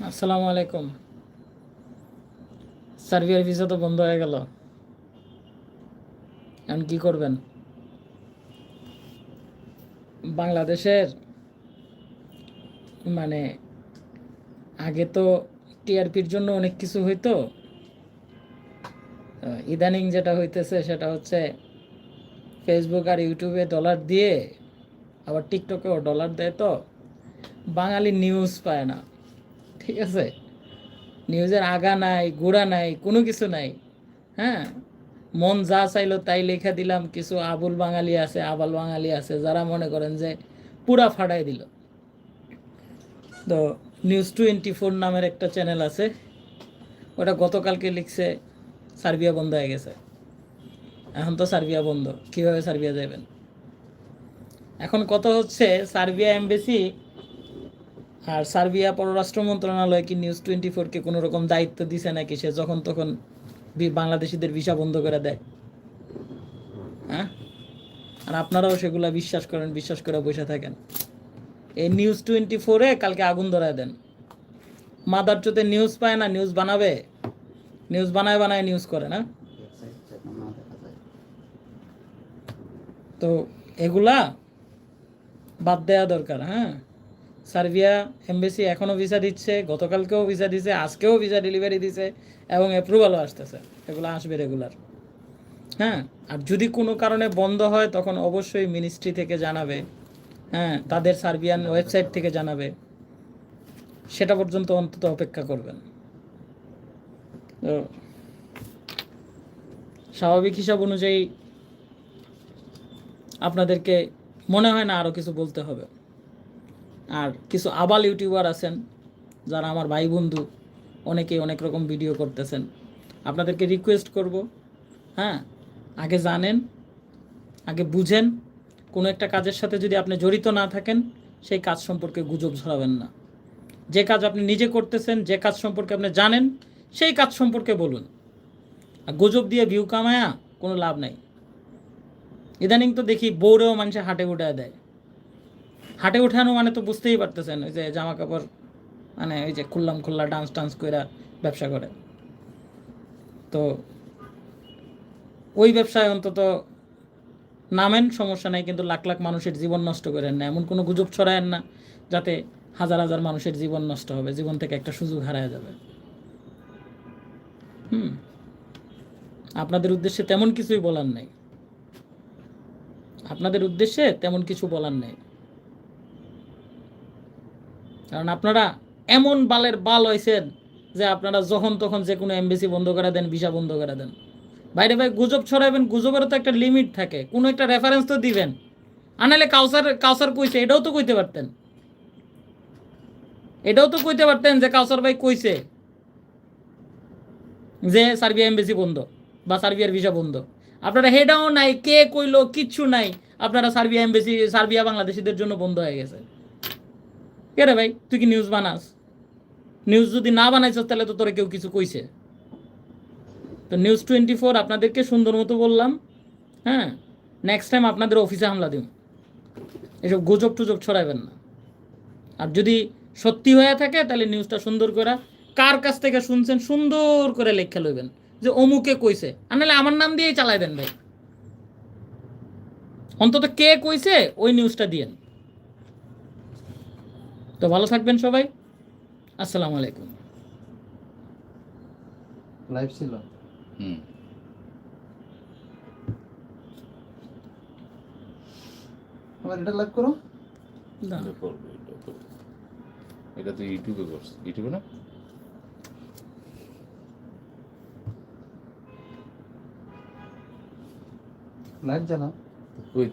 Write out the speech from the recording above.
আসসালামু আলাইকুম। সার্বিয়ার ভিসা তো বন্ধ হয়ে গেল। এখন কি করবেন? বাংলাদেশের মানে আগে তো টিআরপির জন্য অনেক কিছু হইতো। ইদানিং যেটা হইতেছে সেটা হচ্ছে ফেসবুক আর ইউটিউবে ডলার দিয়ে, আবার টিকটকেও ডলার দেয় তো। বাঙালি নিউজ পায় না। ঠিক আছে? নিউজের আগা নাই, গোড়া নাই, কোনো কিছু নাই। হ্যাঁ? মন যা চাইলো তাই লেখা দিলাম, কিছু আবুল বাঙালি আছে, আবাল বাঙালি আছে, যারা মনে করেন যে পুরা ফাটাই দিল। তো নিউজ টোয়েন্টি ফোর নামের একটা চ্যানেল আছে, ওটা গতকালকে লিখছে সার্বিয়া বন্ধ হয়ে গেছে। এখন তো সার্বিয়া বন্ধ, কীভাবে সার্বিয়া যাবেন এখন কত হচ্ছে, সার্বিয়া এমবেসি আর সার্বিয়া পররাষ্ট্র মন্ত্রণালয় কি নিউজ টোয়েন্টি ফোরকে কোনো রকম দায়িত্ব দিছে নাকি সে যখন তখন বাংলাদেশিদের ভিসা বন্ধ করে দেয়? হ্যাঁ? আর আপনারাও সেগুলা বিশ্বাস করেন, বিশ্বাস করে বসে থাকেন। এই নিউজ টোয়েন্টি ফোরে কালকে আগুন ধরায় দেন। মাদার চোতে নিউজ পায় না নিউজ বানাবে? নিউজ বানায় বানায় নিউজ করে, না? তো এগুলা বাদ দেওয়া দরকার হ্যাঁ? সার্বিয়া এমবেসি এখনও ভিসা দিচ্ছে, গতকালকেও ভিসা দিছে, আজকেও ভিসা ডেলিভারি দিছে এবং অ্যাপ্রুভালও আসতেছে। এগুলো আসবে রেগুলার হ্যাঁ আর যদি কোনো কারণে বন্ধ হয়, তখন অবশ্যই মিনিস্ট্রি থেকে জানাবে। হ্যাঁ তাদের সার্বিয়ান ওয়েবসাইট থেকে জানাবে। সেটা পর্যন্ত অন্তত অপেক্ষা করবেন। স্বাভাবিক হিসাব অনুযায়ী আপনাদেরকে মনে হয় না আরও কিছু বলতে হবে। আর কিছু আবাল ইউটিউবার আছেন, যারা আমার ভাই বন্ধু, অনেকেই অনেক রকম ভিডিও করতেছেন। আপনাদেরকে রিকোয়েস্ট করব হ্যাঁ? আগে জানেন, আগে বুঝেন, কোনো একটা কাজের সাথে যদি আপনি জড়িত না থাকেন, সেই কাজ সম্পর্কে গুজব ছড়াবেন না। যে কাজ আপনি নিজে করতেছেন, যে কাজ সম্পর্কে আপনি জানেন, সেই কাজ সম্পর্কে বলুন। আর গুজব দিয়ে ভিউ কামায়া কোনো লাভ নাই। ইদানিং তো দেখি বউরেও মানুষে হাঁটে উঠায় দেয়। হাটে উঠানো মানে তো বুঝতেই পারতেছেন, ওই যে জামা কাপড় মানে ওই যে খুললাম খুল্লা ডান্স টান্স কইরা ব্যবসা করে। তো ওই ব্যবসায় অন্তত নামেন, সমস্যা নাই, কিন্তু লাখ লাখ মানুষের জীবন নষ্ট করেন না। এমন কোনো গুজব ছড়ায়েন না যাতে হাজার হাজার মানুষের জীবন নষ্ট হবে, জীবন থেকে একটা সুযোগ হারায় যাবে। হুম। আপনাদের উদ্দেশ্যে তেমন কিছুই বলার নেই। আপনাদের উদ্দেশ্যে তেমন কিছু বলার নেই। কারণ আপনারা এমন বালের বাল হয়েছেন যে আপনারা যখন তখন যে কোনো এমবেসি বন্ধ করে দেন, ভিসা বন্ধ করে দেন। বাইরে ভাই, গুজব ছড়াবেন গুজবেরও তো একটা লিমিট থাকে। কোনো একটা রেফারেন্স তো দিবেন। আনালে কাউসার কাউসার কইছে, এটাও তো কইতে পারতেন। এটাও তো কইতে পারতেন যে কাউসার ভাই কইছে যে সার্বিয়া এমবেসি বন্ধ বা সার্বিয়ার ভিসা বন্ধ। আপনারা হেডাও নাই, কে কইলো, কিচ্ছু নাই। আপনারা সার্বিয়া এমবেসি, সার্বিয়া বাংলাদেশিদের জন্য বন্ধ হয়ে গেছে। কে রে ভাই? তুই কি নিউজ বানাস? নিউজ যদি না বানাইছ তাহলে তো তোরা কেউ কিছু কইছে। তো নিউজ টোয়েন্টি ফোর আপনাদেরকে সুন্দর মতো বললাম হ্যাঁ? নেক্সট টাইম আপনাদের অফিসে হামলা দিন এসব গুজব টুজব ছড়াবেন না। আর যদি সত্যি হয়ে থাকে, তাহলে নিউজটা সুন্দর করে কার কাছ থেকে শুনছেন, সুন্দর করে লেখা লইবেন। যে অমুকে কইছে। আর নাহলে আমার নাম দিয়েই চালাই দেন ভাই। অন্তত কে কইছে, ওই নিউজটা দিয়েন। তো ভালো থাকবেন সবাই। আসসালামু আলাইকুম। লাইভ ছিল? হুম। আমার এটা লাইভ করো। না, এটা করব, এটা এটা তো ইউটিউবে করছে ইউটিউবে না? লাইভ জানা ওই